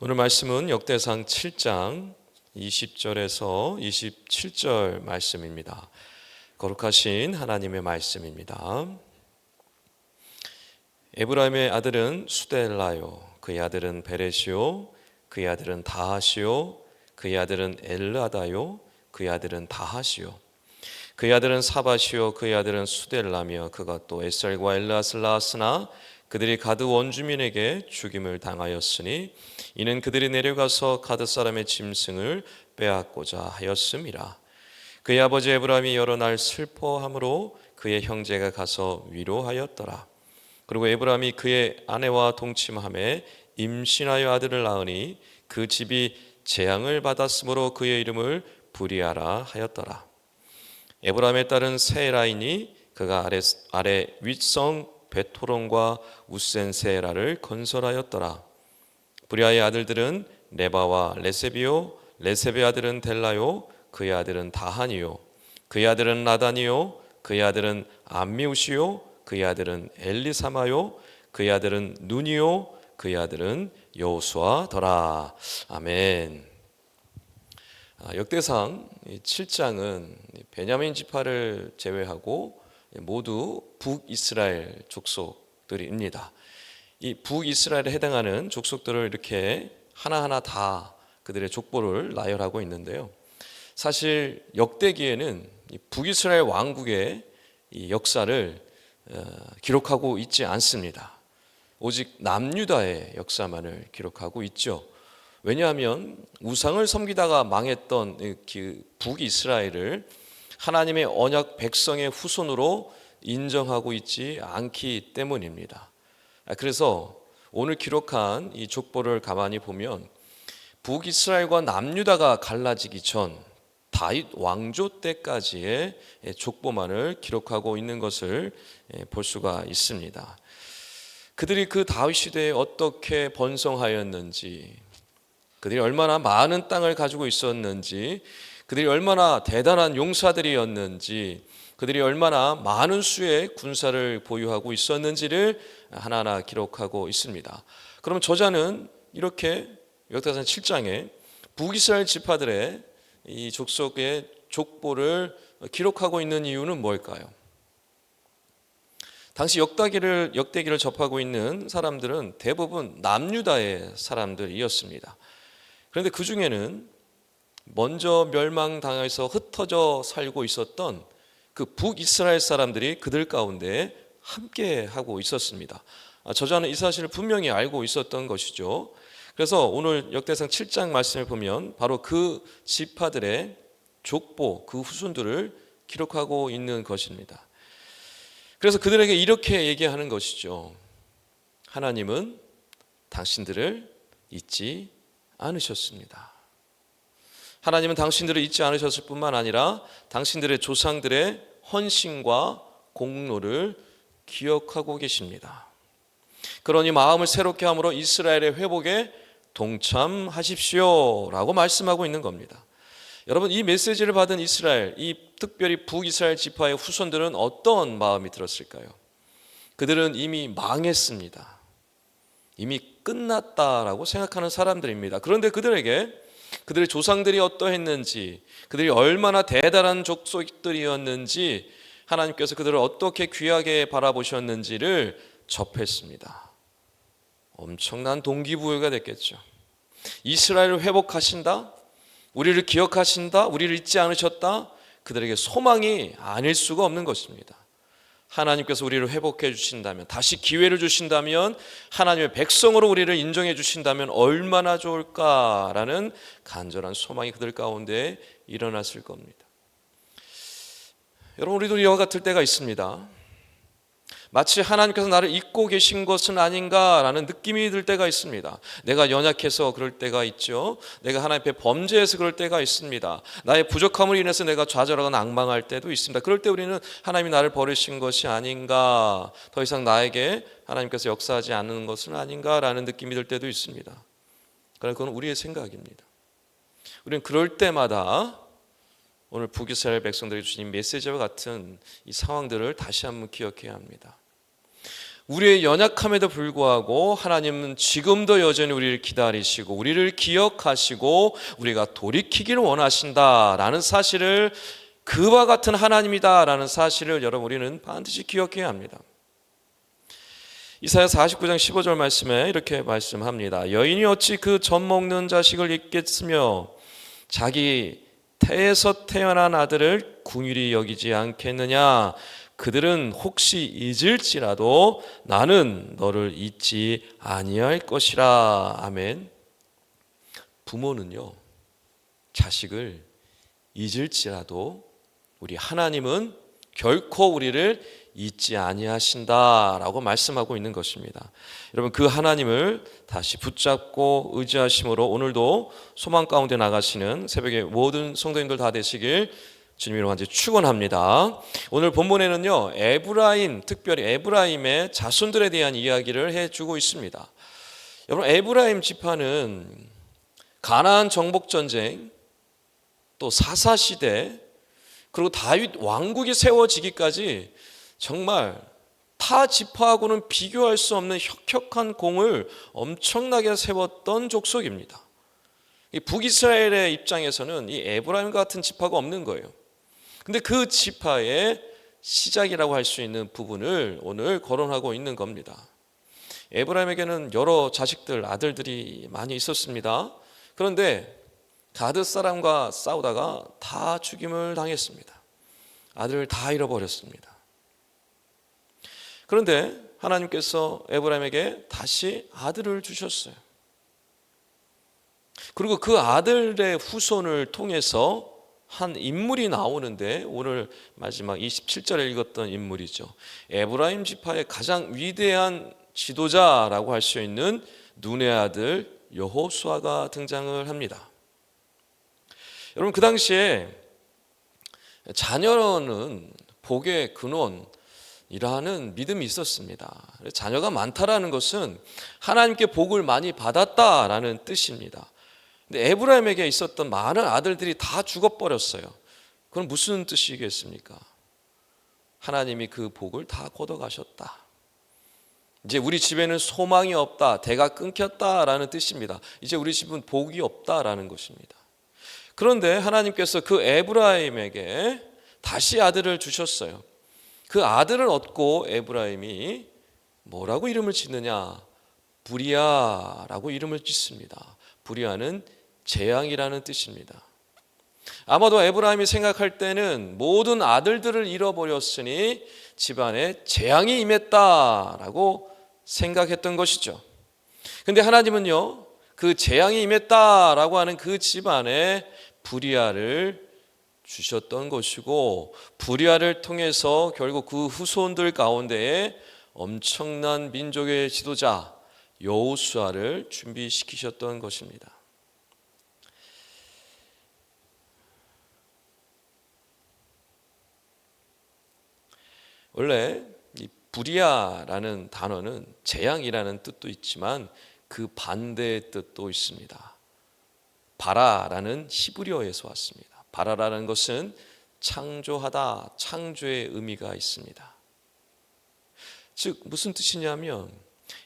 오늘 말씀은 역대상 7장 20절에서 27절 말씀입니다. 거룩하신 하나님의 말씀입니다. 에브라임의 아들은 수델라요, 그의 아들은 베레시오, 그의 아들은 다하시오, 그의 아들은 엘르아다요, 그의 아들은 다하시오. 그의 아들은 사바시오, 그의 아들은 수델라며 그가 또 에셀과 엘르아슬 낳았으나 그들이 가드 원주민에게 죽임을 당하였으니 이는 그들이 내려가서 가드 사람의 짐승을 빼앗고자 하였음이라. 그의 아버지 에브라임이 여러 날 슬퍼함으로 그의 형제가 가서 위로하였더라. 그리고 에브라임이 그의 아내와 동침함에 임신하여 아들을 낳으니 그 집이 재앙을 받았으므로 그의 이름을 부리아라 하였더라. 에브라임의 딸은 세라이니 그가 아래, 아래 윗성 베토론과 우센세라를 건설하였더라. 브리아의 아들들은 네바와 레세비오, 레세베 아들은 델라요, 그의 아들은 다하니요, 그의 아들은 나다니요, 그의 아들은 암미우시요, 그의 아들은 엘리사마요, 그의 아들은 누니요, 그의 아들은 여호수아더라. 아멘. 아, 역대상 7장은 베냐민 지파를 제외하고 모두 북이스라엘 족속들입니다. 이 북이스라엘에 해당하는 족속들을 이렇게 하나하나 다 그들의 족보를 나열하고 있는데요. 사실 역대기에는 북이스라엘 왕국의 역사를 어, 기록하고 있지 않습니다. 오직 남유다의 역사만을 기록하고 있죠. 왜냐하면 우상을 섬기다가 망했던 그 북이스라엘을 하나님의 언약 백성의 후손으로 인정하고 있지 않기 때문입니다. 아, 그래서 오늘 기록한 이 족보를 가만히 보면 북이스라엘과 남유다가 갈라지기 전 다윗 왕조 때까지의 족보만을 기록하고 있는 것을 볼 수가 있습니다. 그들이 그 다윗 시대에 어떻게 번성하였는지, 그들이 얼마나 많은 땅을 가지고 있었는지, 그들이 얼마나 대단한 용사들이었는지, 그들이 얼마나 많은 수의 군사를 보유하고 있었는지를 하나하나 기록하고 있습니다. 그럼 저자는 이렇게 역대상 7장에 북이스라엘 지파들의 이 족속의 족보를 기록하고 있는 이유는 뭘까요? 당시 역다기를 역대기를 접하고 있는 사람들은 대부분 남유다의 사람들이었습니다. 그런데 그 중에는 먼저 멸망당해서 흩어져 살고 있었던 그 북이스라엘 사람들이 그들 가운데 함께 하고 있었습니다. 아, 저자는 이 사실을 분명히 알고 있었던 것이죠. 그래서 오늘 역대상 7장 말씀을 보면 바로 그 지파들의 족보, 그 후손들을 기록하고 있는 것입니다. 그래서 그들에게 이렇게 얘기하는 것이죠. 하나님은 당신들을 잊지 않으셨습니다. 하나님은 당신들을 잊지 않으셨을 뿐만 아니라 당신들의 조상들의 헌신과 공로를 기억하고 계십니다. 그러니 마음을 새롭게 함으로 이스라엘의 회복에 동참하십시오라고 말씀하고 있는 겁니다. 여러분 이 메시지를 받은 이스라엘, 이 특별히 북이스라엘 지파의 후손들은 어떤 마음이 들었을까요? 그들은 이미 망했습니다. 이미 끝났다라고 생각하는 사람들입니다. 그런데 그들에게 그들의 조상들이 어떠했는지, 그들이 얼마나 대단한 족속들이었는지, 하나님께서 그들을 어떻게 귀하게 바라보셨는지를 접했습니다. 엄청난 동기부여가 됐겠죠. 이스라엘을 회복하신다? 우리를 기억하신다? 우리를 잊지 않으셨다? 그들에게 소망이 아닐 수가 없는 것입니다. 하나님께서 우리를 회복해 주신다면, 다시 기회를 주신다면, 하나님의 백성으로 우리를 인정해 주신다면 얼마나 좋을까라는 간절한 소망이 그들 가운데 일어났을 겁니다. 여러분, 우리도 이와 같을 때가 있습니다. 마치 하나님께서 나를 잊고 계신 것은 아닌가라는 느낌이 들 때가 있습니다. 내가 연약해서 그럴 때가 있죠. 내가 하나님 앞에 범죄해서 그럴 때가 있습니다. 나의 부족함을 인해서 내가 좌절하거나 낭망할 때도 있습니다. 그럴 때 우리는 하나님이 나를 버리신 것이 아닌가, 더 이상 나에게 하나님께서 역사하지 않는 것은 아닌가라는 느낌이 들 때도 있습니다. 그러나 그건 우리의 생각입니다. 우리는 그럴 때마다 오늘 북이스라엘 백성들이 주신 메시지와 같은 이 상황들을 다시 한번 기억해야 합니다. 우리의 연약함에도 불구하고 하나님은 지금도 여전히 우리를 기다리시고 우리를 기억하시고 우리가 돌이키기를 원하신다라는 사실을 그와 같은 하나님이다라는 사실을 여러분 우리는 반드시 기억해야 합니다. 이사야 49장 15절 말씀에 이렇게 말씀합니다. 여인이 어찌 그 젖 먹는 자식을 잊겠으며 자기 태에서 태어난 아들을 궁일이 여기지 않겠느냐? 그들은 혹시 잊을지라도 나는 너를 잊지 아니할 것이라. 아멘. 부모는요 자식을 잊을지라도 우리 하나님은 결코 우리를 잊지 아니하신다라고 말씀하고 있는 것입니다. 여러분 그 하나님을 다시 붙잡고 의지하심으로 오늘도 소망 가운데 나가시는 새벽에 모든 성도님들 다 되시길 주님으로 완전 축원합니다. 오늘 본문에는요 에브라임 특별히 에브라임의 자손들에 대한 이야기를 해주고 있습니다. 여러분 에브라임 지파는 가나안 정복 전쟁 또 사사 시대 그리고 다윗 왕국이 세워지기까지 정말 타 지파하고는 비교할 수 없는 혁혁한 공을 엄청나게 세웠던 족속입니다. 이 북이스라엘의 입장에서는 이 에브라임 같은 지파가 없는 거예요. 근데 그 지파의 시작이라고 할 수 있는 부분을 오늘 거론하고 있는 겁니다. 에브라임에게는 여러 자식들, 아들들이 많이 있었습니다. 그런데 가드 사람과 싸우다가 다 죽임을 당했습니다. 아들을 다 잃어버렸습니다. 그런데 하나님께서 에브라임에게 다시 아들을 주셨어요. 그리고 그 아들의 후손을 통해서 한 인물이 나오는데 오늘 마지막 27절에 읽었던 인물이죠. 에브라임 지파의 가장 위대한 지도자라고 할 수 있는 눈의 아들 여호수아가 등장을 합니다. 여러분 그 당시에 자녀는 복의 근원이라는 믿음이 있었습니다. 자녀가 많다라는 것은 하나님께 복을 많이 받았다라는 뜻입니다. 근데 에브라임에게 있었던 많은 아들들이 다 죽어버렸어요. 그건 무슨 뜻이겠습니까? 하나님이 그 복을 다 걷어가셨다. 이제 우리 집에는 소망이 없다, 대가 끊겼다라는 뜻입니다. 이제 우리 집은 복이 없다라는 것입니다. 그런데 하나님께서 그 에브라임에게 다시 아들을 주셨어요. 그 아들을 얻고 에브라임이 뭐라고 이름을 짓느냐? 부리아라고 이름을 짓습니다. 부리아는 재앙이라는 뜻입니다. 아마도 에브라임이 생각할 때는 모든 아들들을 잃어버렸으니 집안에 재앙이 임했다라고 생각했던 것이죠. 근데 하나님은요, 그 재앙이 임했다라고 하는 그 집안에 부리아를 주셨던 것이고 부리아를 통해서 결국 그 후손들 가운데에 엄청난 민족의 지도자 여호수아를 준비시키셨던 것입니다. 원래 이 부리아라는 단어는 재앙이라는 뜻도 있지만 그 반대의 뜻도 있습니다. 바라라는 히브리어에서 왔습니다. 바라라는 것은 창조하다, 창조의 의미가 있습니다. 즉 무슨 뜻이냐면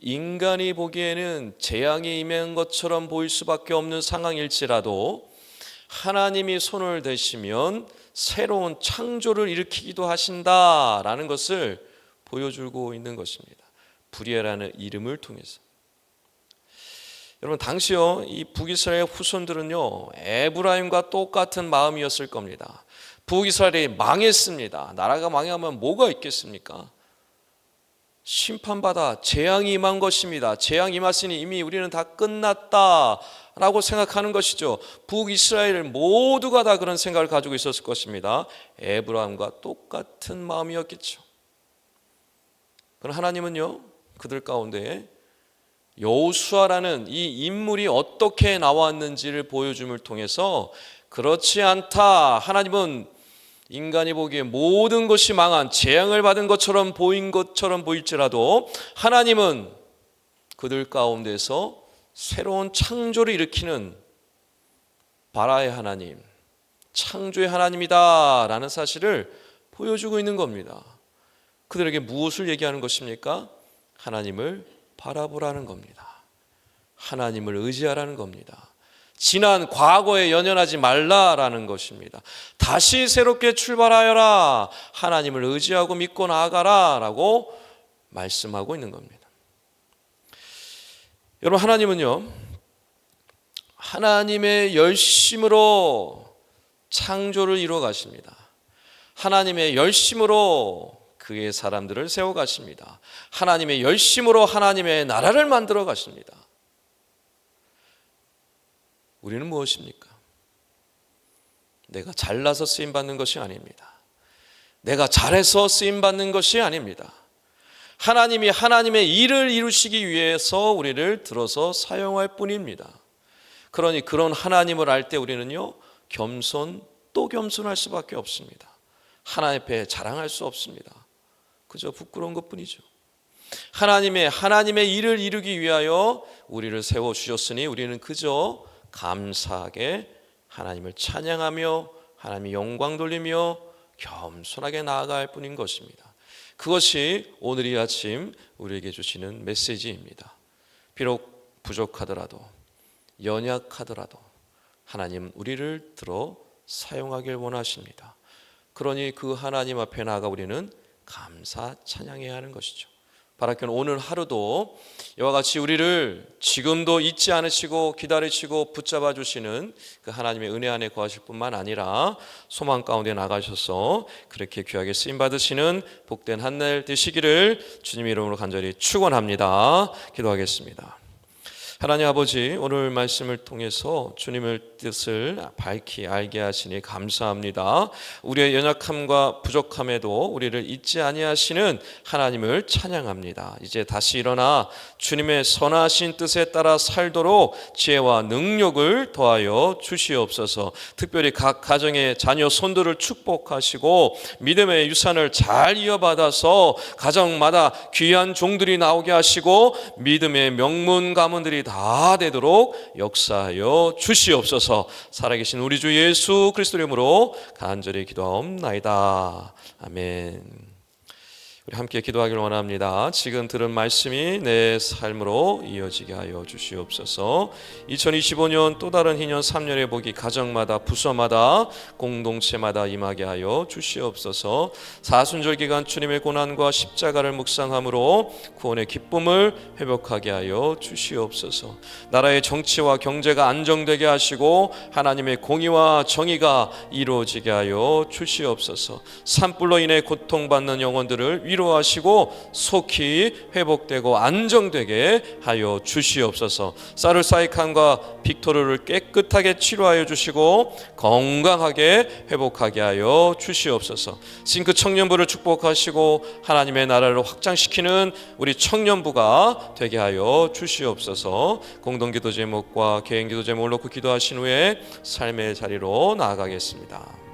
인간이 보기에는 재앙이 임한 것처럼 보일 수밖에 없는 상황일지라도 하나님이 손을 대시면 새로운 창조를 일으키기도 하신다라는 것을 보여주고 있는 것입니다. 불리라는 이름을 통해서. 여러분 당시요 이 북이스라엘 후손들은요 에브라임과 똑같은 마음이었을 겁니다. 북이스라엘이 망했습니다. 나라가 망하면 뭐가 있겠습니까? 심판받아 재앙이 임한 것입니다. 재앙 임했으니 이미 우리는 다 끝났다라고 생각하는 것이죠. 북이스라엘 모두가 다 그런 생각을 가지고 있었을 것입니다. 에브라임과 똑같은 마음이었겠죠. 그럼 하나님은요 그들 가운데 여호수아라는 이 인물이 어떻게 나왔는지를 보여줌을 통해서 그렇지 않다. 하나님은 인간이 보기에 모든 것이 망한 재앙을 받은 것처럼 보인 것처럼 보일지라도 하나님은 그들 가운데서 새로운 창조를 일으키는 바라의 하나님, 창조의 하나님이다라는 사실을 보여주고 있는 겁니다. 그들에게 무엇을 얘기하는 것입니까? 하나님을 바라보라는 겁니다. 하나님을 의지하라는 겁니다. 지난 과거에 연연하지 말라라는 것입니다. 다시 새롭게 출발하여라. 하나님을 의지하고 믿고 나아가라라고 말씀하고 있는 겁니다. 여러분 하나님은요. 하나님의 열심으로 창조를 이루어 가십니다. 하나님의 열심으로 그의 사람들을 세워 가십니다. 하나님의 열심으로 하나님의 나라를 만들어 가십니다. 우리는 무엇입니까? 내가 잘나서 쓰임 받는 것이 아닙니다. 내가 잘해서 쓰임 받는 것이 아닙니다. 하나님이 하나님의 일을 이루시기 위해서 우리를 들어서 사용할 뿐입니다. 그러니 그런 하나님을 알 때 우리는요, 겸손 또 겸손할 수밖에 없습니다. 하나님 앞에 자랑할 수 없습니다. 그저 부끄러운 것 뿐이죠. 하나님의, 하나님의 일을 이루기 위하여 우리를 세워 주셨으니 우리는 그저 감사하게 하나님을 찬양하며 하나님의 영광 돌리며 겸손하게 나아갈 뿐인 것입니다. 그것이 오늘 이 아침 우리에게 주시는 메시지입니다. 비록 부족하더라도 연약하더라도 하나님 우리를 들어 사용하길 원하십니다. 그러니 그 하나님 앞에 나아가 우리는 감사 찬양해야 하는 것이죠. 바라교는 오늘 하루도 이와 같이 우리를 지금도 잊지 않으시고 기다리시고 붙잡아 주시는 그 하나님의 은혜 안에 거하실 뿐만 아니라 소망 가운데 나가셔서 그렇게 귀하게 쓰임 받으시는 복된 한날 되시기를 주님 이름으로 간절히 축원합니다. 기도하겠습니다. 하나님 아버지 오늘 말씀을 통해서 주님을 뜻을 밝히 알게 하시니 감사합니다. 우리의 연약함과 부족함에도 우리를 잊지 아니하시는 하나님을 찬양합니다. 이제 다시 일어나 주님의 선하신 뜻에 따라 살도록 지혜와 능력을 더하여 주시옵소서. 특별히 각 가정의 자녀 손들을 축복하시고 믿음의 유산을 잘 이어받아서 가정마다 귀한 종들이 나오게 하시고 믿음의 명문 가문들이 다 되도록 역사하여 주시옵소서. 살아계신 우리 주 예수 그리스도 이름으로 간절히 기도하옵나이다. 아멘. 우리 함께 기도하기를 원합니다. 지금 들은 말씀이 내 삶으로 이어지게 하여 주시옵소서. 2025년 또 다른 희년 3년의 복이 가정마다 부서마다 공동체마다 임하게 하여 주시옵소서. 사순절 기간 주님의 고난과 십자가를 묵상함으로 구원의 기쁨을 회복하게 하여 주시옵소서. 나라의 정치와 경제가 안정되게 하시고 하나님의 공의와 정의가 이루어지게 하여 주시옵소서. 산불로 인해 고통받는 영혼들을 위로하시고 속히 회복되고 안정되게 하여 주시옵소서. 사르사이칸과 빅토르를 깨끗하게 치료하여 주시고 건강하게 회복하게 하여 주시옵소서. 싱크 청년부를 축복하시고 하나님의 나라를 확장시키는 우리 청년부가 되게 하여 주시옵소서. 공동기도 제목과 개인기도 제목을 놓고 기도하신 후에 삶의 자리로 나아가겠습니다.